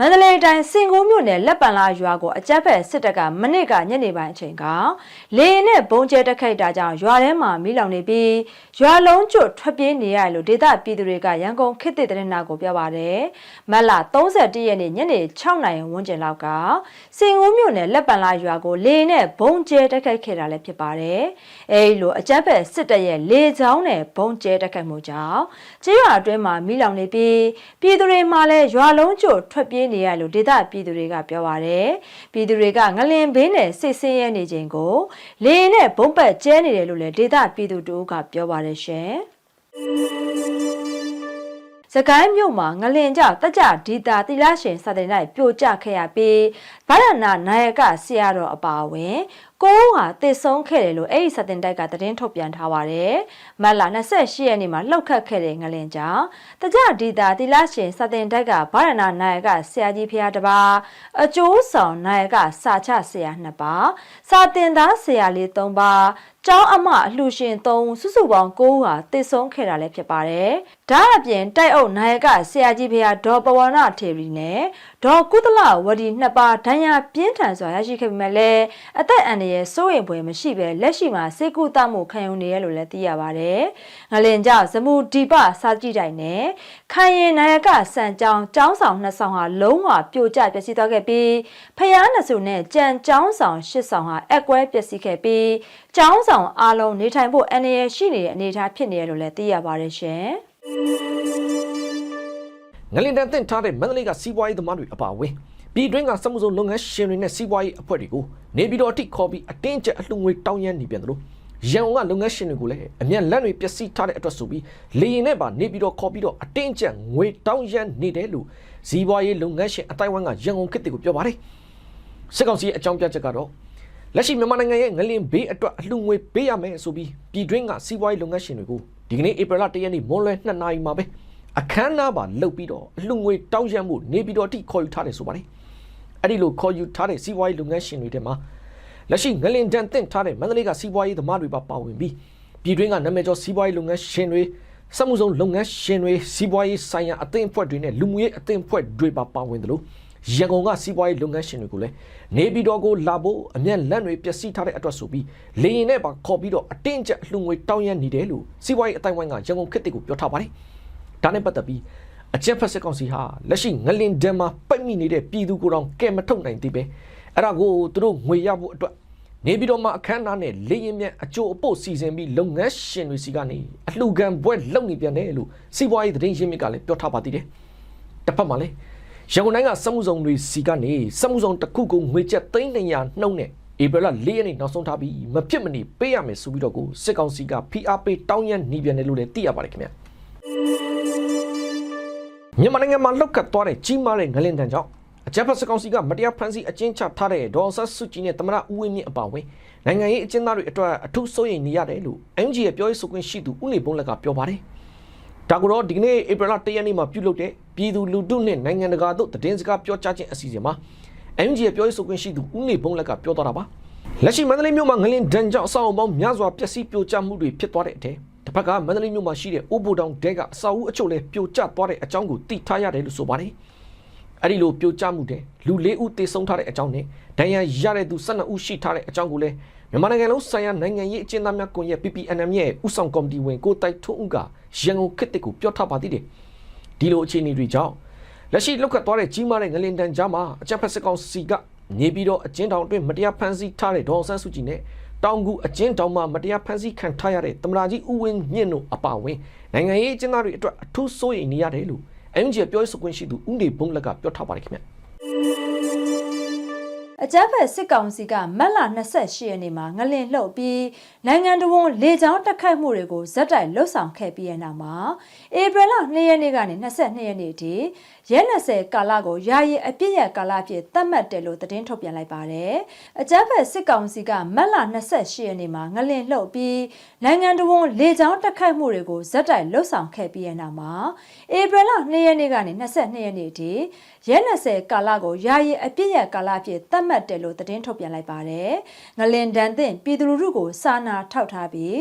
မန္တလေးတိုင်းစင်ကိုမြို့နယ်လက်ပံလာရွာကိုအကြမ်းဖက်စစ်တပ်ကမနစ်ကညနေပိုင်းအချိန်ကလေရင်နဲ့ဘုံကျဲတက်ခိုက်တာကြောင့်ရွာထဲမှာမီးလောင်နေပြီးရွာလုံးကျွတ်ထွက်ပြေးနေရတယ်လို့ဒေသပြည်သူတွေကရန်ကုန်ခေတ်သစ်သတင်းနာကိုပြောပါတယ်။မတ်လ31ရက်နေ့ညနေ6နာရီဝန်းကျင်လောက်ကစင်ကိုမြို့နယ်လက်ပံလာရွာကိုလေရင်နဲ့ဘုံကျဲတက်ခိုက်ခဲ့တာလည်းဖြစ်ပါတယ်။အဲဒီလိုအကြမ်းဖက်စစ်တပ်ရဲ့လေကြောင်းနဲ့ဘုံကျဲတက်ခိုက်မှုကြောင့်ကျေးရွာအတွင်းမှာမီးလောင်နေပြီးပြည်သူတွေမှလည်းရွာလုံးကျွတ်ထွက်ပြေးနေရလို့ဒေသပြည်သူတွေကပြောပါတယ်။ပြည်သူတွေကငလင်ဘေးနဲ့စိတ်ဆင်းရဲနေချိန်ကိုလေရင်နဲ့ဘုံပတ်ကျဲနေတယ်လို့လည်းဒေသပြည်သူတို့ကပြောပါတယ်ရှင်။စကိုင်းမြို့မှာငလင်ကြောင့်တက်ကြဒီတာတိလရှင်စာတင်၌ပြိုကျခဲ့ရပြီးဗရဏနာယကဆရာတော်အပါအဝင် ကိုးဟာတည်ဆုံးခဲ့တယ်လို့အဲ့ဒီစာတင်တိုက်ကသတင်းထုတ်ပြန်ထားပါတယ်။မတ်လ28ရက်နေ့မှာလှုပ်ခတ်ခဲ့တဲ့ငလင်ကြောင့်တကြဒီတာတိလရှင်စာတင်တိုက်ကဗရဏနာယကဆရာကြီးဖျားတစ်ပါးအကျိုးဆောင်နာယကစာချဆရာနှစ်ပါးစာတင်သားဆရာလေး၃ပါးကျောင်းအမအလှရှင်၃ဦးစုစုပေါင်း9ဦးဟာတည်ဆုံးခဲ့တာလည်းဖြစ်ပါတယ်။ဒါအပြင်တိုက်အုပ်နာယကဆရာကြီးဖျားဒေါ်ပဝနာထေရီနဲ့ဒေါ်ကုသလဝဒီနှစ်ပါးဒဏ်ရာပြင်းထန်စွာရရှိခဲ့ပေမဲ့လည်းအသက်အန္တရာယ်စိုးရိမ်ဖွယ်မရှိပဲလက်ရှိမှာစေကုသမှုခံယူနေရလို့လည်းသိရပါတယ်။ငလင်ကြောင့်ဇမူဒီပစာကြည့်တိုင်နဲ့ခိုင်ရင်နာယကစံကြောင်းကျောင်းဆောင်နှစ်ဆောင်ဟာလုံးဝပြိုကျပျက်စီးသွားခဲ့ပြီးဖျားနှစ်စုနဲ့ကြံကျောင်းဆောင်ရှစ်ဆောင်ဟာအက်ကွဲပျက်စီးခဲ့ပြီးကျောင်းဆောင်အားလုံးနေထိုင်ဖို့အန္တရာယ်ရှိနေတဲ့အနေအထားဖြစ်နေရလို့လည်းသိရပါတယ်ရှင်။ ငလင်တန်တင်ထားတဲ့မန္တလေးကစီးပွားရေးသမားတွေအပါအဝင်ပြည်တွင်းကစမှုစုံလုပ်ငန်းရှင်တွေနဲ့စီးပွားရေးအဖွဲ့တွေကိုနေပြည်တော်အထိခေါ်ပြီးအတင်းကျပ်အလှငွေတောင်းရမ်းနေပြန်တယ်လို့ရန်ကုန်ကလုပ်ငန်းရှင်တွေကိုလည်းအမျက်လက်တွေပျက်စီးထားတဲ့အတွက်ဆိုပြီးလေရင်နဲ့ပါနေပြည်တော်ခေါ်ပြီးတော့အတင်းကျပ်ငွေတောင်းရမ်းနေတယ်လို့စီးပွားရေးလုပ်ငန်းရှင်အတိုင်းဝိုင်းကရန်ကုန်ခေတ်တွေကိုပြောပါတယ်စစ်ကောင်စီရဲ့အကြောင်းပြချက်ကတော့လက်ရှိမြန်မာနိုင်ငံရဲ့ငလင်ဘေးအတွက်အလှငွေပေးရမယ်ဆိုပြီးပြည်တွင်းကစီးပွားရေးလုပ်ငန်းရှင်တွေကိုဒီကနေ့ဧပြီလ1ရက်နေ့မွန်းလွဲ2နာရီမှာပဲ အခမ်းအနားပါလှုပ်ပြီးတော့အလှငွေတောင်းရမ်းမှုနေပြည်တော်အထိခေါ်ယူထားတယ်ဆိုပါတယ်အဲ့ဒီလိုခေါ်ယူထားတဲ့စီးပွားရေးလုပ်ငန်းရှင်တွေထဲမှာလက်ရှိငလင်တန်တင့်ထားတဲ့မန္တလေးကစီးပွားရေးသမားတွေပါပါဝင်ပြီးပြည်တွင်းကနာမည်ကျော်စီးပွားရေးလုပ်ငန်းရှင်တွေစက်မှုစုံလုပ်ငန်းရှင်တွေစီးပွားရေးဆိုင်ရာအသင်းအဖွဲ့တွေနဲ့လူမှုရေးအသင်းအဖွဲ့တွေပါပါဝင်တယ်လို့ရန်ကုန်ကစီးပွားရေးလုပ်ငန်းရှင်တွေကိုလည်းနေပြည်တော်ကိုလာဖို့အမျက်လက်တွေပျက်စီးထားတဲ့အတွက်ဆိုပြီးလေရင်နဲ့ပါခေါ်ပြီးတော့အတင်းကျပ်လှူငွေတောင်းရမ်းနေတယ်လို့စီးပွားရေးအတိုင်းဝိုင်းကရန်ကုန်ခေတ်တွေကိုပြောထားပါတယ်။ ဒါနဲ့ပတ်သက်ပြီးအကြက်ဖက်စစ်ကောင်စီဟာလက်ရှိငလင်ဒန်မှာပိတ်မိနေတဲ့ပြည်သူကိုယ်တော်ကဲမထုတ်နိုင်သေးပဲအဲ့ဒါကိုသူတို့ငွေရဖို့အတွက်နေပြည်တော်မှာအခမ်းအနားနဲ့လေရင်မြတ်အကျိုးအပို့စီစဉ်ပြီးလုပ်ငန်းရှင်တွေစီကနေအလှူခံဘွဲလုပ်နေပြန်တယ်လို့စီးပွားရေးသတင်းရင်းမြစ်ကလည်းပြောထားပါသေးတယ်။တစ်ဖက်မှာလည်းရန်ကုန်တိုင်းကစက်မှုဆောင်တွေစီကနေစက်မှုဆောင်တစ်ခုကိုငွေကျပ်300နှုန်းနဲ့ဧပြီလ4ရက်နေ့နောက်ဆုံးထားပြီးမဖြစ်မနေပေးရမယ်ဆိုပြီးတော့ကိုစစ်ကောင်စီကဖိအားပေးတောင်းရမ်းနေပြန်တယ်လို့လည်းသိရပါတယ်ခင်ဗျာ မြန်မာနိုင်ငံမှာလောက်ကတ်သွားတဲ့ကြီးမားတဲ့ငလင်တန်ကြောင့်အကြမ်းဖက်စစ်ကောင်စီကမတရားဖမ်းဆီးအကျဉ်းချထားတဲ့ဒေါ်ဆတ်စုကြည်နဲ့တမရဦးဝင်းမြင့်အပါအဝင်နိုင်ငံရေးအကျဉ်းသားတွေအတွက်အထူးစိုးရိမ်နေရတယ်လို့ MG ရဲ့ပြောရေးဆိုခွင့်ရှိသူဦးနေဘုံလက်ကပြောပါတယ်ဒါကတော့ဒီကနေ့ဧပြီလ1ရက်နေ့မှာပြုလုပ်တဲ့ပြည်သူလူထုနဲ့နိုင်ငံတကာတို့သတင်းစကားပြောကြားခြင်းအစီအစဉ်မှာ MG ရဲ့ပြောရေးဆိုခွင့်ရှိသူဦးနေဘုံလက်ကပြောသွားတာပါလက်ရှိမန္တလေးမြို့မှာငလင်ဒဏ်ကြောင့်အဆောက်အအုံပေါင်းများစွာပျက်စီးပြိုကျမှုတွေဖြစ်သွားတဲ့အထက် တစ်ဖက်ကမန္တလေးမြို့မှာရှိတဲ့အိုးဘိုတောင်တဲကအဆောက်အဦအချို့လည်းပြိုကျသွားတဲ့အကြောင်းကိုသိထားရတယ်လို့ဆိုပါတယ်အဲ့ဒီလိုပြိုကျမှုတဲ့လူ၄ဦးသေဆုံးထားတဲ့အကြောင်းနဲ့ဒဏ်ရာရတဲ့သူ၁၂ဦးရှိထားတဲ့အကြောင်းကိုလည်းမြန်မာနိုင်ငံလုံးဆိုင်ရာနိုင်ငံရေးအကျဉ်းသားများကွန်ရက် PPNM ရဲ့ဥဆောင်ကော်မတီဝင်ကိုတိုက်ထွန်းဦးကရန်ကုန်ခေတ်တစ်ကိုပြောထားပါသေးတယ်ဒီလိုအခြေအနေတွေကြောင့်လက်ရှိလောက်ခတ်သွားတဲ့ကြီးမားတဲ့ငလင်တန်ကြားမှာအကြမ်းဖက်စစ်ကောင်စီကနေပြီးတော့အကျဉ်းထောင်အတွင်းမတရားဖမ်းဆီးထားတဲ့ဒေါ်ဆန်းစုကြည်နဲ့ တောင်ကူအကျဉ်းတောင်မှာမတရားဖမ်းဆီးခံထားရတဲ့တမနာကြီးဦးဝင်းမြင့်တို့အပါအဝင်နိုင်ငံရေးအကျဉ်းသားတွေအတွက်အထူးစိုးရိမ်နေရတယ်လို့ MG ပြောရေးဆိုခွင့်ရှိသူဦးနေဘုံလက်ကပြောထားပါတယ်ခင်ဗျအကြမ်းဖက်စစ်ကောင်စီကမတ်လ28ရက်နေ့မှာငလင်လှုပ်ပြီးနိုင်ငံတော်ဝန်လေကြောင်းတက်ခတ်မှုတွေကိုဇက်တိုက်လှုပ်ဆောင်ခဲ့ပြီးတဲ့နောက်မှာဧပြီလ2ရက်နေ့ကနေ22ရက်နေ့ထိ ရဲ20ကာလကိုယာယီအပြည့်ရကာလအဖြစ်သတ်မှတ်တယ်လို့သတင်းထုတ်ပြန်လိုက်ပါတယ်။အကြမ်းဖက်စစ်ကောင်စီကမတ်လ28ရက်နေ့မှာငလင်လှုပ်ပြီးနိုင်ငံတော်ဝန်လေကြောင်းတက်ခတ်မှုတွေကိုဇက်တိုက်လှုပ်ဆောင်ခဲ့ပြီးတဲ့နောက်မှာဧပြီလ2ရက်နေ့ကနေ22ရက်နေ့ထိရဲ20ကာလကိုယာယီအပြည့်ရကာလအဖြစ်သတ်မှတ်တယ်လို့သတင်းထုတ်ပြန်လိုက်ပါတယ်။ငလင်ဒန်သင့်ပြည်သူလူထုကိုစာနာထောက်ထားပြီး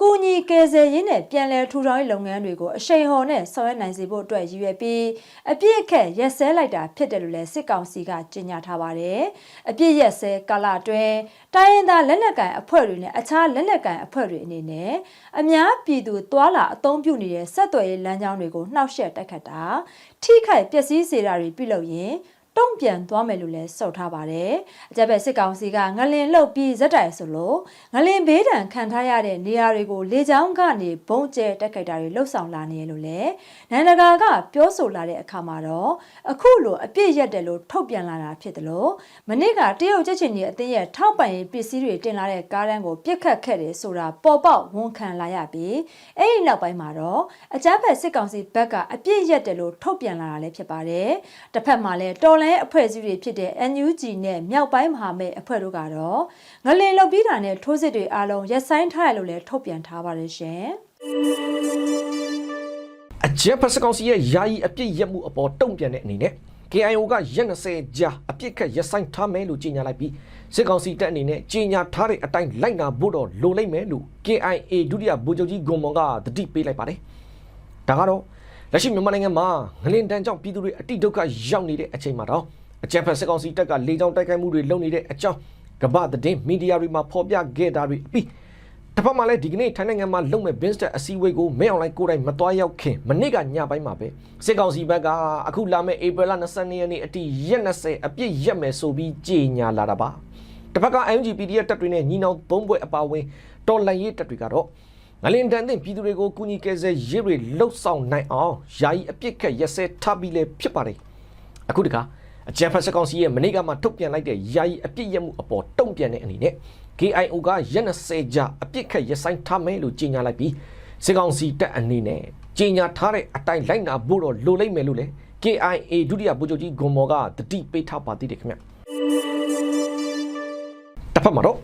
ကူညီကယ်ဆယ်ရေးနဲ့ပြန်လည်ထူထောင်ရေးလုပ်ငန်းတွေကိုအရှိန်ဟော်နဲ့ဆောင်ရွက်နိုင်စေဖို့အတွက်ရည်ရွယ်ပြီးအပြည့်အခက်ရက်စဲလိုက်တာဖြစ်တယ်လို့လည်းစစ်ကောင်စီကကြေညာထားပါတယ်။အပြည့်ရက်စဲကာလအတွင်းတိုင်းရင်းသားလက်နက်ကိုင်အဖွဲ့တွေနဲ့အခြားလက်နက်ကိုင်အဖွဲ့တွေအနေနဲ့အများပြည်သူသွာလာအသုံးပြုနေတဲ့ဆက်သွယ်ရေးလမ်းကြောင်းတွေကိုနှောက်ယှက်တိုက်ခတ်တာထိခိုက်ပျက်စီးစေတာတွေပြုလုပ်ရင် တုံ့ပြန်သွားမယ်လို့လည်းစောထားပါတယ်။အကြက်ပဲစစ်ကောင်စီကငလင်လှုပ်ပြီးဇက်တိုင်ဆိုလို့ငလင်ဘေးဒဏ်ခံထားရတဲ့နေရာတွေကိုလေကြောင်းကနေဘုံကျဲတက်ခိုက်တာတွေလှုပ်ဆောင်လာနေရလို့လည်းနိုင်ငံတကာကပြောဆိုလာတဲ့အခါမှာတော့အခုလိုအပြစ်ရက်တယ်လို့ထုတ်ပြန်လာတာဖြစ်တယ်လို့မနေ့ကတရုတ်ချက်ချင်းကြီးအတင်းရဲ့ထောက်ပံ့ရေးပစ္စည်းတွေတင်လာတဲ့ကားတန်းကိုပြစ်ခတ်ခဲ့တယ်ဆိုတာပေါ်ပေါက်ဝန်ခံလာရပြီးအဲ့ဒီနောက်ပိုင်းမှာတော့အကြမ်းဖက်စစ်ကောင်စီဘက်ကအပြစ်ရက်တယ်လို့ထုတ်ပြန်လာတာလည်းဖြစ်ပါတယ်။တစ်ဖက်မှာလည်းတော်လိုင်းအဖွဲ့အစည်းတွေဖြစ်တဲ့ NUG နဲ့မြောက်ပိုင်းမဟာမိတ်အဖွဲ့တို့ကတော့ငလင်လုတ်ပြီးတာနဲ့ထိုးစစ်တွေအားလုံးရပ်ဆိုင်းထားရလို့လည်းထုတ်ပြန်ထားပါတယ်ရှင်။အကြက်ဖက်စကောင်စီရဲ့ယာယီအပြစ်ရက်မှုအပေါ်တုံ့ပြန်တဲ့အနေနဲ့ KIO ကရက်20ကြာအပြစ်ခက်ရက်ဆိုင်ထားမယ်လို့ကြေညာလိုက်ပြီးစစ်ကောင်စီတပ်အနေနဲ့ကြေညာထားတဲ့အတိုင်းလိုက်နာဖို့တော့လိုလိမ့်မယ်လို့ KIA ဒုတိယဗိုလ်ချုပ်ကြီးဂွန်မောင်ကတတိပေးလိုက်ပါတယ်။ဒါကတော့ လက်ရှိမြန်မာနိုင်ငံမှာငလင်တန်းကြောင့်ပြည်သူတွေအတိဒုက္ခရောက်နေတဲ့အချိန်မှာတော့အကြက်ဖက်စစ်ကောင်စီတပ်ကလေကြောင်းတိုက်ခိုက်မှုတွေလုပ်နေတဲ့အကြောင်းကမ္ဘာသတင်းမီဒီယာတွေမှာဖော်ပြခဲ့တာတွေအပြီးတစ်ဖက်မှာလည်းဒီကနေ့ထိုင်းနိုင်ငံမှာလုံမဲ့ Binstat အစည်းအဝေးကိုမဲအွန်လိုင်းကိုယ်တိုင်မတွားရောက်ခင်မနေ့ကညပိုင်းမှာပဲစစ်ကောင်စီဘက်ကအခုလာမဲ့ဧပြီလ22ရက်နေ့အထိရက်20အပြည့်ရက်မယ်ဆိုပြီးကြေညာလာတာပါတစ်ဖက်က MGPD ရဲ့တပ်တွေနဲ့ညီနောင်သုံးဘွဲ့အပါအဝင်တော်လှန်ရေးတပ်တွေကတော့ ငလင်တန်တဲ့ပြည်သူတွေကိုကူညီကယ်ဆယ်ရေးတွေလှုပ်ဆောင်နိုင်အောင်ယာယီအပြစ်ခက်ရက်စဲထားပြီးလဲဖြစ်ပါတယ်အခုတခါအကြံဖတ်စကောင်စီရဲ့မနေ့ကမှထုတ်ပြန်လိုက်တဲ့ယာယီအပြစ်ရက်မှုအပေါ်တုံ့ပြန်တဲ့အနေနဲ့ KIO ကရက်20ကြာအပြစ်ခက်ရက်ဆိုင်ထားမယ်လို့ကြေညာလိုက်ပြီးစစ်ကောင်စီတပ်အနေနဲ့ကြေညာထားတဲ့အတိုင်းလိုက်နာဖို့တော့လိုလိမ့်မယ်လို့လေ KIA ဒုတိယဗိုလ်ချုပ်ကြီးဂွန်မော်ကတတိပေးထားပါသေးတယ်ခင်ဗျတစ်ဖက်မှာတော့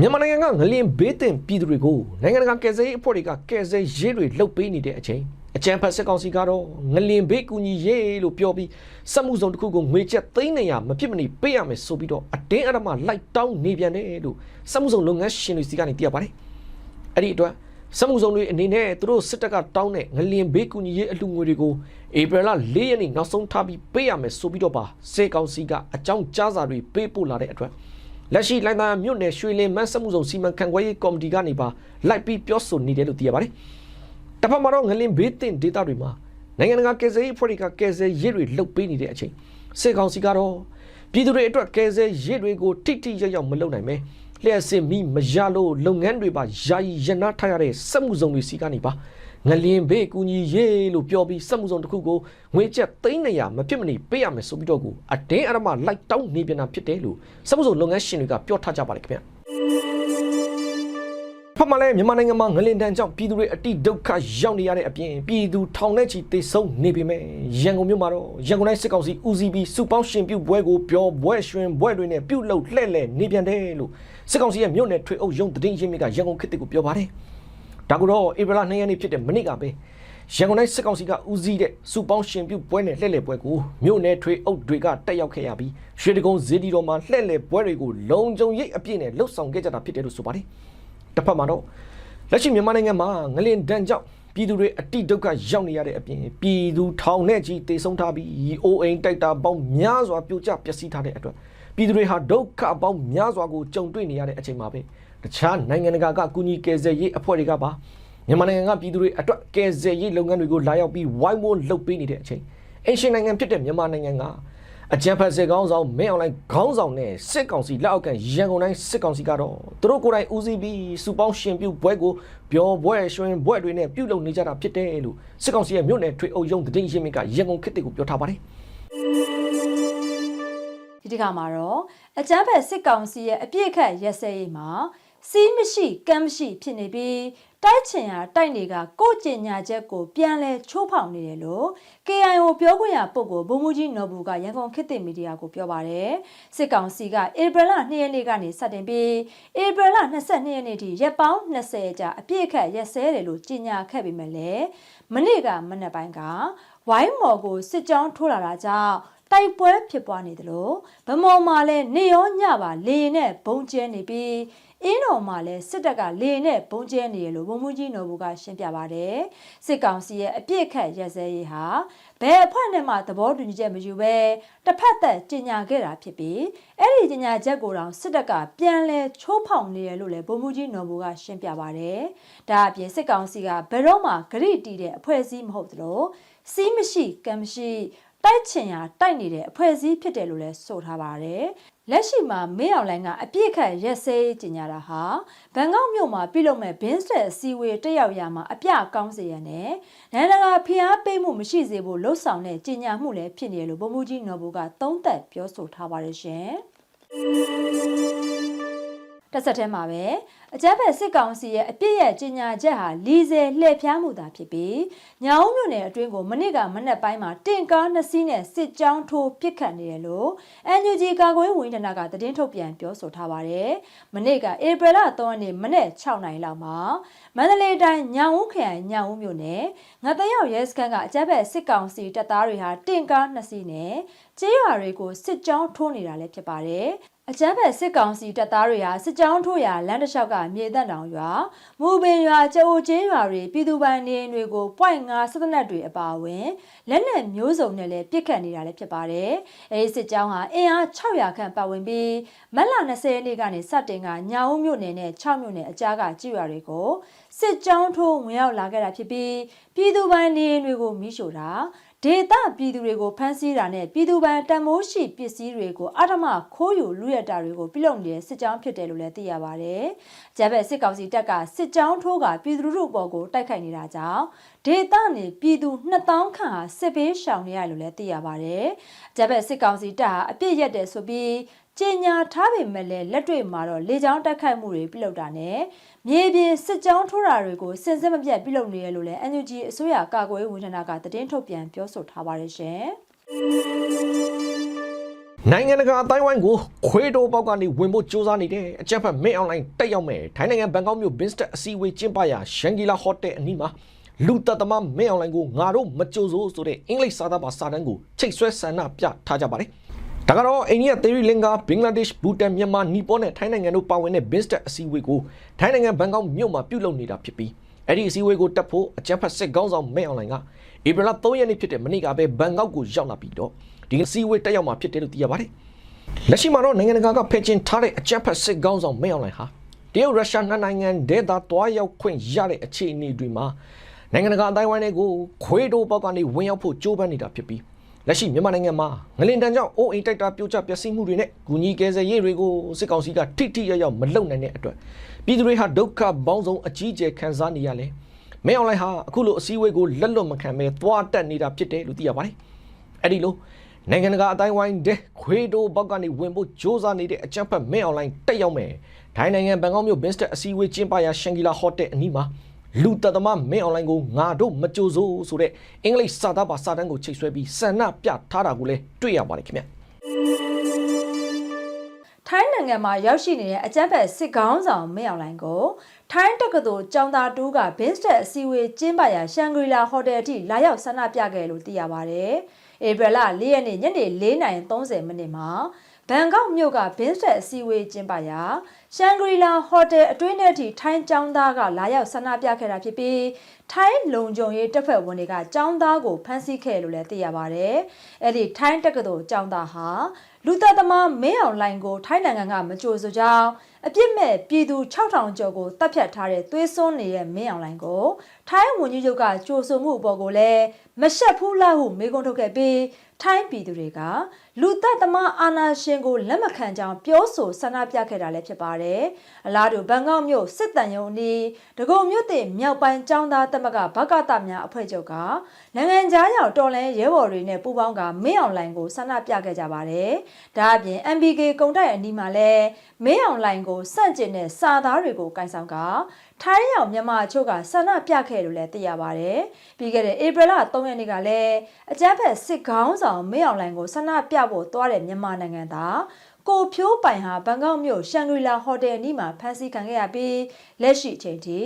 မြန်မာနိုင်ငံကငလင်ဘေးတင်ပြည်သူတွေကိုနိုင်ငံတကာကယ်ဆယ်ရေးအဖွဲ့တွေကကယ်ဆယ်ရေးတွေလှုပ်ပေးနေတဲ့အချိန်အကြံဖတ်စစ်ကောင်စီကတော့ငလင်ဘေးကူညီရေးလို့ပြောပြီးစက်မှုစုံတစ်ခုကိုငွေကျပ်သိန်းနေရမဖြစ်မနေပေးရမယ်ဆိုပြီးတော့အတင်းအဓမ္မလိုက်တောင်းနေပြန်တယ်လို့စက်မှုစုံလုပ်ငန်းရှင်တွေစီကနေသိရပါတယ်အဲ့ဒီအတွက်စက်မှုစုံတွေအနေနဲ့သူတို့စစ်တပ်ကတောင်းတဲ့ငလင်ဘေးကူညီရေးအလှူငွေတွေကိုဧပြီလ၄ရက်နေ့နောက်ဆုံးထားပြီးပေးရမယ်ဆိုပြီးတော့ပါစေကောင်စီကအကြောင်းကြားစာတွေပေးပို့လာတဲ့အတွက် လက်ရှိလိုင်းသားမြို့နယ်ရွှေလင်မန်းစက်မှုစုံစီမံခန့်ခွဲရေးကော်မတီကနေပါလိုက်ပြီးပြောဆိုနေတယ်လို့သိရပါတယ်တစ်ဖက်မှာတော့ငလင်ဘေးတင်ဒေသတွေမှာနိုင်ငံတကာကယ်ဆယ်ရေးအဖွဲ့တွေကကယ်ဆယ်ရေးတွေလှုပ်ပေးနေတဲ့အချိန်စေကောင်စီကတော့ပြည်သူတွေအတွက်ကယ်ဆယ်ရေးတွေကိုတိတိကျကျမလုပ်နိုင်ပဲလျှက်စစ်မီမရလို့လုပ်ငန်းတွေပါယာယီရနာထားရတဲ့စက်မှုစုံတွေစီကနေပါ ငလင်ဘေးကူညီရေးလို့ပြောပြီးစက်မှုစုံတစ်ခုကိုငွေကျပ်သိန်း200မဖြစ်မနေပေးရမယ်ဆိုပြီးတော့ကိုအတင်းအဓမ္မလိုက်တောင်းနေပြန်တာဖြစ်တယ်လို့စက်မှုစုံလုပ်ငန်းရှင်တွေကပြောထားကြပါလေခင်ဗျဖတ်မလဲမြန်မာနိုင်ငံမှာငလင်တန်းကြောင့်ပြည်သူတွေအတိဒုက္ခရောက်နေရတဲ့အပြင်ပြည်သူထောင်နဲ့ချီသေဆုံးနေပေမဲ့ရန်ကုန်မြို့မှာတော့ရန်ကုန်တိုင်းစစ်ကောင်စီဦးစီးပြီးစုပေါင်းရှင်ပြုပွဲကိုပျော်ပွဲရွှင်ပွဲတွေနဲ့ပြုတ်လုပ်လှဲ့လှဲ့နေပြန်တယ်လို့စစ်ကောင်စီရဲ့မြို့နယ်ထွေအုပ်ရုံးတည်င်းရင်းမြစ်ကရန်ကုန်ခေတ်ကိုပြောပါတယ် ဒါကတော့ဧပြီလ2ရက်နေ့ဖြစ်တဲ့မနေ့ကပဲရန်ကုန်တိုင်းစစ်ကောင်စီကဦးစီးတဲ့စုပေါင်းရှင်ပြုပွဲနဲ့လှဲ့လှဲ့ပွဲကိုမြို့နယ်ထွေအုပ်တွေကတက်ရောက်ခဲ့ရပြီးရွှေတကုံဇေဒီတော်မှာလှဲ့လှဲ့ပွဲတွေကိုလုံခြုံရေးအပြည့်နဲ့လှုပ်ဆောင်ခဲ့ကြတာဖြစ်တယ်လို့ဆိုပါတယ်တစ်ဖက်မှာတော့လက်ရှိမြန်မာနိုင်ငံမှာငလင်ဒဏ်ကြောင့်ပြည်သူတွေအတိဒုက္ခရောက်နေရတဲ့အပြင်ပြည်သူထောင်နဲ့ကြီးတေဆုံးထားပြီးအိုးအိမ်တိုက်တာပေါင်းများစွာပြိုကျပျက်စီးထားတဲ့အတွက်ပြည်သူတွေဟာဒုက္ခပေါင်းများစွာကိုကြုံတွေ့နေရတဲ့အချိန်မှာပဲ တခြားနိုင်ငံတကာကကုညီကယ်ဆယ်ရေးအဖွဲ့တွေကပါမြန်မာနိုင်ငံကပြည်သူတွေအတွက်ကယ်ဆယ်ရေးလုပ်ငန်းတွေကိုလာရောက်ပြီးဝိုင်းဝန်းလုပ်ပေးနေတဲ့အချိန်အင်ရှင်နိုင်ငံဖြစ်တဲ့မြန်မာနိုင်ငံကအကြံဖက်စစ်ကောင်းဆောင်မင်းအောင်လိုင်းခေါင်းဆောင်နဲ့စစ်ကောင်စီလက်အောက်ကရန်ကုန်တိုင်းစစ်ကောင်စီကတော့သူတို့ကိုယ်တိုင်ဦးစီးပြီးစူပေါင်းရှင်ပြုတ်ပွဲကိုပျော်ပွဲရွှင်ပွဲတွေနဲ့ပြုတ်လုပ်နေကြတာဖြစ်တယ်လို့စစ်ကောင်စီရဲ့မြို့နယ်ထွေအုပ်ရုံးတည်င်းရင်းမြစ်ကရန်ကုန်ခေတ်ကိုပြောထားပါတယ်ဒီတစ်ခါမှာတော့အကြမ်းဖက်စစ်ကောင်စီရဲ့အပြစ်ခတ်ရက်စဲရေးမှာ စီးမရှိကမ်းမရှိဖြစ်နေပြီးတိုက်ချင်ရတိုက်နေကကိုကျင်ညာချက်ကိုပြန်လဲချိုးဖောက်နေတယ်လို့ KIO ပြောခွင့်ရပုဂ္ဂိုလ်ဗိုလ်မှူးကြီးနော်ဘူကရန်ကုန်ခေတ်သစ်မီဒီယာကိုပြောပါတယ်စစ်ကောင်စီကဧပြီလ2ရက်နေ့ကနေစတင်ပြီးဧပြီလ22ရက်နေ့ထိရက်ပေါင်း20ကြာအပြည့်အခက်ရက်စဲတယ်လို့ကြေညာခဲ့ပေမဲ့လည်းမနေ့ကမနက်ပိုင်းကဝိုင်းမော်ကိုစစ်ကြောင်းထိုးလာတာကြောင့် တိုက်ပွဲဖြစ်ပွားနေတယ်လို့ဗမော်မှာလည်းနေရောညပါလေရင်နဲ့ဘုံကျဲနေပြီးအင်းတော်မှာလည်းစစ်တပ်ကလေရင်နဲ့ဘုံကျဲနေရလို့ဗိုလ်မှူးကြီးနော်ဘူးကရှင်းပြပါတယ်စစ်ကောင်စီရဲ့အပြစ်ခတ်ရက်စဲရေးဟာဘယ်အဖွဲ့နဲ့မှသဘောတူညီချက်မယူဘဲတစ်ဖက်သက်ကြီးညာခဲ့တာဖြစ်ပြီးအဲ့ဒီကြီးညာချက်ကိုတောင်စစ်တပ်ကပြန်လဲချိုးဖောက်နေရလို့လည်းဗိုလ်မှူးကြီးနော်ဘူးကရှင်းပြပါတယ်ဒါအပြင်စစ်ကောင်စီကဘယ်တော့မှဂရိတီးတဲ့အဖွဲ့အစည်းမဟုတ်သလိုစီးမရှိကံမရှိ တိုက်ချင်ရတိုက်နေတဲ့အဖွဲ့အစည်းဖြစ်တယ်လို့လည်းဆိုထားပါတယ်။လက်ရှိမှာမင်းအောင်လိုင်းကအပြစ်ခတ်ရက်စဲကျင်ညာတာဟာဘန်ကောက်မြို့မှာပြုလုပ်မဲ့ဘင်းစတက်အစည်းအဝေးတက်ရောက်ရမှာအပြကောင်းစေရနဲ့နိုင်ငံတကာဖိအားပေးမှုမရှိစေဖို့လှုံ့ဆော်တဲ့ကျင်ညာမှုလည်းဖြစ်နေတယ်လို့ဗိုလ်မှူးကြီးနော်ဘူကသုံးသပ်ပြောဆိုထားပါတယ်ရှင်။ တစ်ဆက်တည်းမှာပဲအကြမ်းဖက်စစ်ကောင်စီရဲ့အပြစ်ရဲ့ကြီးညာချက်ဟာလီဆယ်လှည့်ဖျားမှုသာဖြစ်ပြီးညောင်မြို့နယ်အတွင်းကိုမနစ်ကမနက်ပိုင်းမှာတင့်ကားနှစ်စီးနဲ့စစ်ကြောင်းထိုးပစ်ခတ်နေတယ်လို့ NUG ကာကွယ်ဝင်ဌာနကသတင်းထုတ်ပြန်ပြောဆိုထားပါတယ်။မနစ်ကဧပြီလ3ရက်နေ့မနေ့6နိုင်လောက်မှာမန္တလေးတိုင်းညောင်ဦးခရိုင်ညောင်ဦးမြို့နယ်ငါတရောက်ရဲစခန်းကအကြမ်းဖက်စစ်ကောင်စီတပ်သားတွေဟာတင့်ကားနှစ်စီးနဲ့ကျေးရွာတွေကိုစစ်ကြောင်းထိုးနေတာလည်းဖြစ်ပါတယ်။ အကျန်းဖက်စစ်ကောင်စီတပ်သားတွေဟာစစ်ကြောင်းထိုးရာလမ်းတစ်လျှောက်ကမြေသက်တောင်ရွာမူပင်ရွာကျိုးကျေးရွာတွေပြည်သူပိုင်နေအိမ်တွေကို .5 စစ်တပ်နက်တွေအပါအဝင်လက်နက်မျိုးစုံနဲ့လည်းပစ်ခတ်နေတာလည်းဖြစ်ပါတယ်။အဲဒီစစ်ကြောင်းဟာအင်အား600ခန့်ပတ်ဝန်းပြီးမက်လ20ရက်နေ့ကနေစတင်ကညောင်ဦးမြို့နယ်နဲ့6မြို့နယ်အကြားကကျေးရွာတွေကိုစစ်ကြောင်းထိုးဝင်ရောက်လာခဲ့တာဖြစ်ပြီးပြည်သူပိုင်နေအိမ်တွေကိုမိရှို့တာ ဒေသပြည်သူတွေကိုဖမ်းဆီးတာနဲ့ပြည်သူပန်းတန်မိုးရှိပစ္စည်းတွေကိုအထမခိုးယူလူရတာတွေကိုပြုလုပ်နေတဲ့စစ်ကြောင်းဖြစ်တယ်လို့လည်းသိရပါဗျ။ဂျပက်စစ်ကောင်စီတပ်ကစစ်ကြောင်းထိုးကပြည်သူတို့ပေါ်ကိုတိုက်ခိုက်နေတာကြောင့်ဒေသနေပြည်သူ2000ခန့်ဟာစစ်ပေးရှောင်နေရလို့လည်းသိရပါဗျ။ဂျပက်စစ်ကောင်စီတပ်ဟာအပြစ်ရက်တယ်ဆိုပြီး ကျင်ညာထားပေမဲ့လည်းလက်တွေ့မှာတော့လေကြောင်းတိုက်ခိုက်မှုတွေပြုလုပ်တာနဲ့မြေပြင်စစ်ကြောင်းထိုးတာတွေကိုစင်စစ်မပြတ်ပြုလုပ်နေရလို့လည်း NUG အစိုးရကာကွယ်ရေးဝန်ထမ်းကသတင်းထုတ်ပြန်ပြောဆိုထားပါတယ်ရှင်။နိုင်ငံတကာအတိုင်းဝိုင်းကိုခွေးတိုးပေါက်ကနေဝင်ဖို့ကြိုးစားနေတဲ့အကြက်ဖက်မင်းအွန်လိုင်းတက်ရောက်မယ်ထိုင်းနိုင်ငံဘန်ကောက်မြို့ဘင်းစတက်အစည်းအဝေးကျင်းပရာရှန်ဂီလာဟိုတယ်အနီးမှာလူသက်သမားမင်းအွန်လိုင်းကိုငါတို့မကြိုဆိုဆိုတဲ့အင်္ဂလိပ်စာသားပါစာတမ်းကိုချိတ်ဆွဲဆန္ဒပြထားကြပါတယ်။ ဒါကတော့အိန္ဒိယသေရီလင်္ကာဘင်္ဂလားဒေ့ရှ်ဘူတန်မြန်မာနီပေါနဲ့ထိုင်းနိုင်ငံတို့ပါဝင်တဲ့ဘင်းစတက်အစည်းအဝေးကိုထိုင်းနိုင်ငံဘန်ကောက်မြို့မှာပြုလုပ်နေတာဖြစ်ပြီးအဲ့ဒီအစည်းအဝေးကိုတက်ဖို့အကြက်ဖက်စစ်ကောင်းဆောင်မင်းအွန်လိုင်းကဧပြီလ3ရက်နေ့ဖြစ်တဲ့မနေ့ကပဲဘန်ကောက်ကိုရောက်လာပြီးတော့ဒီအစည်းအဝေးတက်ရောက်မှာဖြစ်တယ်လို့သိရပါတယ်။လက်ရှိမှာတော့နိုင်ငံတကာကဖယ်ကျင်ထားတဲ့အကြမ်းဖက်စစ်ကောင်းဆောင်မဲအောင်လှိုင်ဟာတရုတ်ရုရှားနှစ်နိုင်ငံဒေသတွားရောက်ခွင့်ရတဲ့အခြေအနေတွေမှာနိုင်ငံတကာအတိုင်းဝိုင်းတွေကိုခွေးတိုးပေါက်ကနေဝင်ရောက်ဖို့ကြိုးပမ်းနေတာဖြစ်ပြီး လက်ရှိမြန်မာနိုင်ငံမှာငလင်တန်းကြောင့်အိုးအိမ်တိုက်တာပြိုကျပျက်စီးမှုတွေနဲ့ဂူညီကယ်ဆယ်ရေးတွေကိုစစ်ကောင်စီကထိထိရောက်ရောက်မလုပ်နိုင်တဲ့အတွက်ပြည်သူတွေဟာဒုက္ခပေါင်းစုံအကြီးအကျယ်ခံစားနေရလဲမဲအောင်လှိုင်ဟာအခုလိုအစည်းအဝေးကိုလက်လွတ်မခံဘဲသွားတက်နေတာဖြစ်တယ်လို့သိရပါတယ်အဲ့ဒီလိုနိုင်ငံတကာအတိုင်းဝိုင်းတဲ့ခွေးတိုးဘောက်ကနေဝင်ဖို့ကြိုးစားနေတဲ့အကြမ်းဖက်မင်းအွန်လိုင်းတက်ရောက်မယ်။ထိုင်းနိုင်ငံဘန်ကောက်မြို့ဘင်းစတက်အစည်းအဝေးကျင်းပရာရှန်ဂီလာဟိုတယ်အနီးမှာ လူသက်သမားမင်းအွန်လိုင်းကိုငါတို့မကြိုဆိုဆိုတဲ့အင်္ဂလိပ်စာသားပါစာတမ်းကိုချိတ်ဆွဲပြီးဆန္ဒပြထားတာကိုလည်းတွေ့ရပါတယ်ခင်ဗျ။ထိုင်းနိုင်ငံမှာရောက်ရှိနေတဲ့အကြမ်းဖက်စစ်ကောင်းဆောင်မင်းအောင်လိုင်ကိုထိုင်းတက္ကသိုလ်ကျောင်းသားတူးကဘင်းစတက်အစည်းအဝေးကျင်းပရာရှန်ဂရီလာဟိုတယ်အထိလာရောက်ဆန္ဒပြခဲ့လို့သိရပါတယ်။ဧပြီလ၄ရက်နေ့ညနေ4:30မိနစ်မှာ ဘန်ကောက်မြို့ကဘင်းစတက်အစည်းအဝေးကျင်းပရာရှန်ဂရီလာဟိုတယ်အတွင်းထဲထိထိုင်းကျောင်းသားကလာရောက်ဆန္ဒပြခဲ့တာဖြစ်ပြီးထိုင်းလုံခြုံရေးတပ်ဖွဲ့ဝင်တွေကကျောင်းသားကိုဖမ်းဆီးခဲ့လို့လည်းသိရပါတယ်။အဲ့ဒီထိုင်းတက္ကသိုလ်ကျောင်းသားဟာလူသက်သမားမင်းအောင်လိုင်ကိုထိုင်းနိုင်ငံကမကြိုဆိုကြောင်းအပြစ်မဲ့ပြည်သူ6000ကျော်ကိုတပ်ဖြတ်ထားတဲ့သွေးစွန်းနေတဲ့မင်းအောင်လိုင်ကိုထိုင်းဝန်ကြီးချုပ်ကကြိုဆိုမှုအပေါ်ကိုလည်းမရှက်ဘူးလားဟုမေးခွန်းထုတ်ခဲ့ပြီးထိုင်းပြည်သူတွေက လူသက်သမားအာနာရှင်ကိုလက်မခံကြောင်းပြောဆိုဆန္ဒပြခဲ့တာလည်းဖြစ်ပါတယ်။အလားတူဘန်ကောက်မြို့စစ်တမ်းရုံအနီးဒဂုံမြို့တင်မြောက်ပိုင်းចောင်းသားတမကဘကတများအဖွဲ့ချုပ်ကနိုင်ငံခြားရောက်တော်လှန်ရဲဘော်တွေနဲ့ပူးပေါင်းကမင်းအောင်လိုင်ကိုဆန္ဒပြခဲ့ကြပါတယ်။ဒါအပြင် MBK ကုံတိုက်အနီးမှာလည်းမင်းအောင်လိုင်ကိုစန့်ကျင်တဲ့စာသားတွေကိုကင်ဆောင်က ထိုင်းရောက်မြန်မာအချို့ကဆန္ဒပြခဲ့လို့လည်းသိရပါတယ်။ပြီးခဲ့တဲ့ဧပြီလ3ရက်နေ့ကလည်းအကြမ်းဖက်စစ်ခေါင်းဆောင်မင်းအောင်လိုင်ကိုဆန္ဒပြဖို့သွားတဲ့မြန်မာနိုင်ငံသားကိုဖြိုးပိုင်ဟာဘန်ကောက်မြို့ရှန်ဂရီလာဟိုတယ်အနီးမှာဖမ်းဆီးခံခဲ့ရပြီးလက်ရှိအချိန်ထိ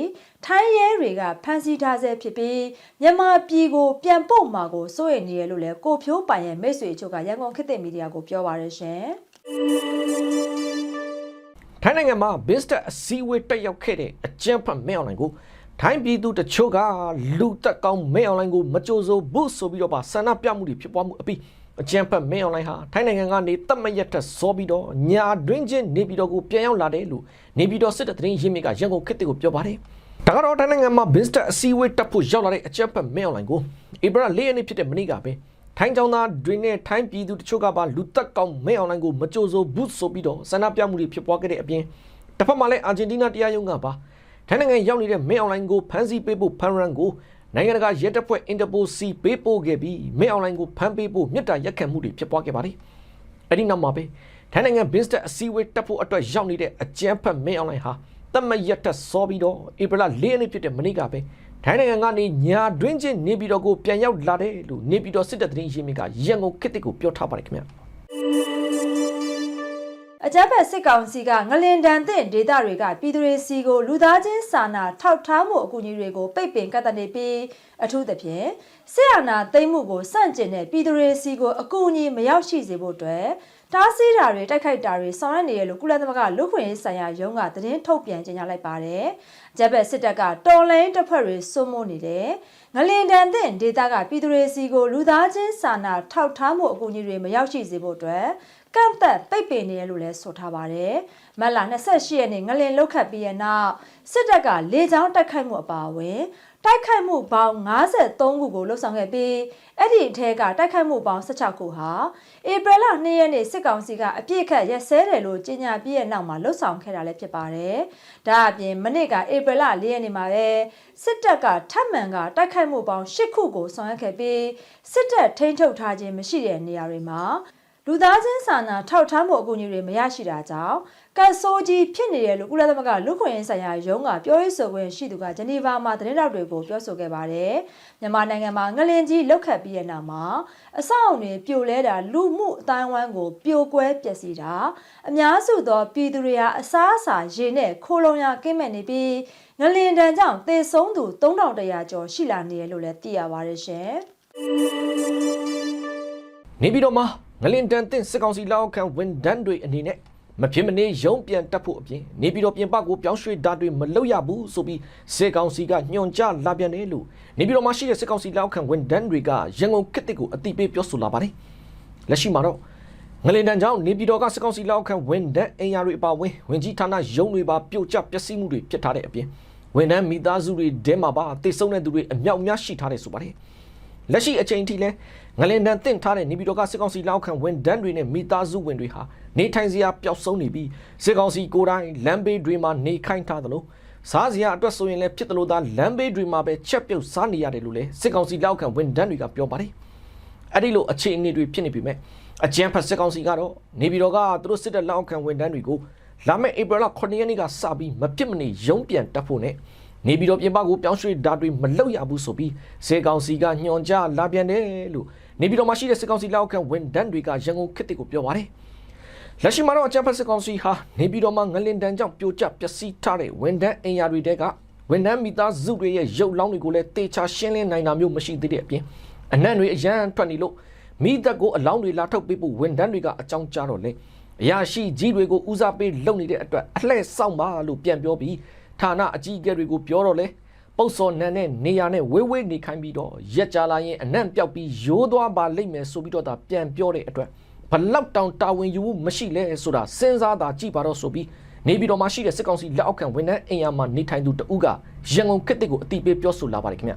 ထိုင်းရဲတွေကဖမ်းဆီးထားဆဲဖြစ်ပြီးမြန်မာပြည်ကိုပြန်ပို့မှာကိုစိုးရိမ်နေရလို့လည်းကိုဖြိုးပိုင်ရဲ့မိတ်ဆွေအချို့ကရန်ကုန်ခေတ်သစ်မီဒီယာကိုပြောပါရရှင်။ ထိုင်းနိုင်ငံမှာ business အစည်းအဝေးတက်ရောက်ခဲ့တဲ့အကြမ်းဖက်မဲအွန်လိုင်းကိုထိုင်းပြည်သူတချို့ကလူတက်ကောင်းမဲအွန်လိုင်းကိုမကြိုဆိုဘူးဆိုပြီးတော့ပါဆန္ဒပြမှုတွေဖြစ်ပွားမှုအပြီးအကြမ်းဖက်မဲအွန်လိုင်းဟာထိုင်းနိုင်ငံကနေတတ်မရက်ထက်စောပြီးတော့ညာတွင်းချင်းနေပြည်တော်ကိုပြန်ရောက်လာတယ်လို့နေပြည်တော်စစ်တပ်သတင်းရင်းမြစ်ကရန်ကုန်ခေတ်တစ်ကိုပြောပါတယ်ဒါကတော့ထိုင်းနိုင်ငံမှာ business အစည်းအဝေးတက်ဖို့ရောက်လာတဲ့အကြမ်းဖက်မဲအွန်လိုင်းကိုဧပြီလ၄ရက်နေ့ဖြစ်တဲ့မနေ့ကပဲ ထိုင်းကျောင်းသားတွေနဲ့ထိုင်းပြည်သူတချို့ကပါလူတက်ကောင်းမဲအွန်လိုင်းကိုမကြိုဆိုဘူးဆိုပြီးတော့ဆန္ဒပြမှုတွေဖြစ်ပွားခဲ့တဲ့အပြင်တစ်ဖက်မှာလည်းအာဂျင်တီးနားတရားရုံးကပါထိုင်းနိုင်ငံရောက်နေတဲ့မင်းအွန်လိုင်းကိုဖမ်းဆီးပေးဖို့ဖန်ရန်ကိုနိုင်ငံတကာရဲတပ်ဖွဲ့အင်တာပိုစီပေးပို့ခဲ့ပြီးမင်းအွန်လိုင်းကိုဖမ်းပေးဖို့မြစ်တာရက်ခံမှုတွေဖြစ်ပွားခဲ့ပါတယ်။အဲ့ဒီနောက်မှာပဲထိုင်းနိုင်ငံ business အစည်းအဝေးတက်ဖို့အတွက်ရောက်နေတဲ့အကြမ်းဖက်မင်းအွန်လိုင်းဟာတမရက်တက်စောပြီးတော့ဧပြီလ၄ရက်နေ့ဖြစ်တဲ့မနေ့ကပဲ ထိုင်းနိုင်ငံကနေညာတွင်းချင်းနေပြည်တော်ကိုပြန်ရောက်လာတယ်လို့နေပြည်တော်စစ်တပ်သတင်းရင်းမြစ်ကရန်ကုန်ခေတ်တစ်ကိုပြောထားပါတယ်ခင်ဗျာ။ အကြမ်းဖက်စစ်ကောင်စီကငလင်တန်တဲ့ဒေသတွေကပြည်သူတွေစီကိုလူသားချင်းစာနာထောက်ထားမှုအကူအညီတွေကိုပိတ်ပင်ကန့်သတ်နေပြီးအထူးသဖြင့်စစ်အာဏာသိမ်းမှုကိုစန့်ကျင်တဲ့ပြည်သူတွေစီကိုအကူအညီမရောက်ရှိစေဖို့အတွက်တားဆီးတာတွေတိုက်ခိုက်တာတွေဆောင်ရွက်နေရလို့ကုလသမဂ္ဂလူ့ခွင့်ရေးဆိုင်ရာရုံးကသတင်းထုတ်ပြန်ကြေညာလိုက်ပါတယ်။ဂျပက်စစ်တပ်ကတော်လိုင်းတပ်ဖွဲ့တွေစိုးမိုးနေတယ်။ငလင်တန်တဲ့ဒေသကပြည်သူတွေစီကိုလူသားချင်းစာနာထောက်ထားမှုအကူအညီတွေမရောက်ရှိစေဖို့အတွက် ကန့်သက်ပိတ်ပင်နေရလို့လည်းဆိုထားပါတယ်။မတ်လ28ရက်နေ့ငလင်လောက်ခတ်ပြီးတဲ့နောက်စစ်တပ်ကလေကြောင်းတိုက်ခိုက်မှုအပါအဝင်တိုက်ခိုက်မှုပေါင်း53ခုကိုလှုပ်ဆောင်ခဲ့ပြီးအဲ့ဒီအထက်ကတိုက်ခိုက်မှုပေါင်း16ခုဟာဧပြီလ2ရက်နေ့စစ်ကောင်စီကအပြစ်ခတ်ရက်စဲတယ်လို့ကြေညာပြီးတဲ့နောက်မှာလှုပ်ဆောင်ခဲ့တာလည်းဖြစ်ပါတယ်။ဒါအပြင်မနေ့ကဧပြီလ4ရက်နေ့မှာပဲစစ်တပ်ကထပ်မံကတိုက်ခိုက်မှုပေါင်း10ခုကိုဆောင်ရွက်ခဲ့ပြီးစစ်တပ်ထိန်းချုပ်ထားခြင်းမရှိတဲ့နေရာတွေမှာ လူသားချင်းစာနာထောက်ထားမှုအကူအညီတွေမရရှိတာကြောင့်ကတ်ဆိုးကြီးဖြစ်နေတယ်လို့ကုလသမဂ္ဂလူ့ခွင့်ရေးဆိုင်ရာရုံးကပြောရေးဆိုခွင့်ရှိသူကဂျနီဗာမှာသတင်းတောက်တွေကိုပြောဆိုခဲ့ပါတယ်။မြန်မာနိုင်ငံမှာငလင်ကြီးလောက်ခတ်ပြီးတဲ့နောက်မှာအဆောက်အုံတွေပြိုလဲတာလူမှုအတိုင်းအဝန်းကိုပြိုကွဲပျက်စီးတာအများစုသောပြည်သူတွေဟာအစားအစာရေနဲ့ခိုးလုံရကင်းမဲ့နေပြီးငလင်တန်ကြောင့်သေဆုံးသူ3100ကျော်ရှိလာနေတယ်လို့လည်းသိရပါတယ်ရှင်။နေပြည်တော်မှာ ငလင်တန်တင့်စစ်ကောင်စီလက်အောက်ခံဝန်ဒန်းတွေအနေနဲ့မဖြစ်မနေရုံးပြန်တက်ဖို့အပြင်နေပြည်တော်ပြင်ပကိုပြောင်းရွှေ့တာတွေမလုပ်ရဘူးဆိုပြီးစစ်ကောင်စီကညွှန်ကြားလာပြန်တယ်လို့နေပြည်တော်မှာရှိတဲ့စစ်ကောင်စီလက်အောက်ခံဝန်ဒန်းတွေကရန်ကုန်ကစ်တစ်ကိုအတိပေးပြောဆိုလာပါတယ်လက်ရှိမှာတော့ငလင်တန်ကြောင့်နေပြည်တော်ကစစ်ကောင်စီလက်အောက်ခံဝန်ဒန်းအင်ယာတွေအပါအဝင်ဝင်ကြီးဌာနရုံးတွေပါပြုတ်ကျပျက်စီးမှုတွေဖြစ်ထားတဲ့အပြင်ဝန်ဒန်းမိသားစုတွေဒဲမှာပါတိတ်ဆုံးတဲ့သူတွေအမြောက်အများရှိထားတယ်ဆိုပါတယ်လက်ရှိအချိန်ထိလဲ ငလင်တန်တင့်ထားတဲ့နေပြည်တော်ကစစ်ကောင်စီလက်အောက်ခံဝန်ဒန်းတွေနဲ့မိသားစုဝင်တွေဟာနေထိုင်စရာပျောက်ဆုံးနေပြီးစစ်ကောင်စီကိုယ်တိုင်လမ်းဘေးတွေမှာနေခိုင်းထားသလိုစားစရာအတွက်ဆိုရင်လည်းဖြစ်တယ်လို့သာလမ်းဘေးတွေမှာပဲချက်ပြုတ်စားနေရတယ်လို့လည်းစစ်ကောင်စီလက်အောက်ခံဝန်ဒန်းတွေကပြောပါတယ်အဲ့ဒီလိုအခြေအနေတွေဖြစ်နေပြီမဲ့အကြံဖတ်စစ်ကောင်စီကတော့နေပြည်တော်ကသူတို့စစ်တပ်လက်အောက်ခံဝန်ဒန်းတွေကိုလာမယ့်ဧပြီလ9ရက်နေ့ကစပြီးမပြစ်မနေရုံးပြန်တက်ဖို့နဲ့နေပြည်တော်ပြင်ပကိုပြောင်းရွှေ့ဓာတ်တွေမလုပ်ရဘူးဆိုပြီးစေကောင်စီကညွှန်ကြားလာပြန်တယ်လို့ နေပြည်တော်မှာရှိတဲ့စေကောင်စီလက်အောက်ခံဝန်ဒန်းတွေကရန်ကုန်ခေတ်တစ်ကိုပြောပါတယ်လက်ရှိမှာတော့အကြံဖတ်စစ်ကောင်စီဟာနေပြည်တော်မှာငလင်တန်းကြောင့်ပြိုကျပျက်စီးထားတဲ့ဝန်ဒန်းအင်ယာတွေတဲကဝန်ဒန်းမိသားစုတွေရဲ့ရုပ်လောင်းတွေကိုလည်းတေချာရှင်းလင်းနိုင်တာမျိုးမရှိသေးတဲ့အပြင်အနံ့တွေအရန်ထွက်နေလို့မိသက်ကိုအလောင်းတွေလာထုတ်ပေးဖို့ဝန်ဒန်းတွေကအကြောင်းကြားတော့လေအရာရှိကြီးတွေကိုဦးစားပေးလုပ်နေတဲ့အတွက်အလှည့်ဆောင်ပါလို့ပြန်ပြောပြီးဌာနအကြီးအကဲတွေကိုပြောတော့လေ ပုတ်စော်နန်းနဲ့နေရာနဲ့ဝေးဝေးနေခိုင်းပြီးတော့ရက်ကြလာရင်အနံ့ပြောက်ပြီးရိုးသွားပါလိမ့်မယ်ဆိုပြီးတော့ဒါပြန်ပြောတဲ့အတွက်ဘလောက်တောင်တာဝန်ယူမှုမရှိလဲဆိုတာစဉ်းစားတာကြည့်ပါတော့ဆိုပြီးနေပြည်တော်မှာရှိတဲ့စစ်ကောင်စီလက်အောက်ခံဝန်ထမ်းအင်အားမှာနေထိုင်သူတဦးကရန်ကုန်ခေတ်တစ်ကိုအတိပေးပြောဆိုလာပါတယ်ခင်ဗျ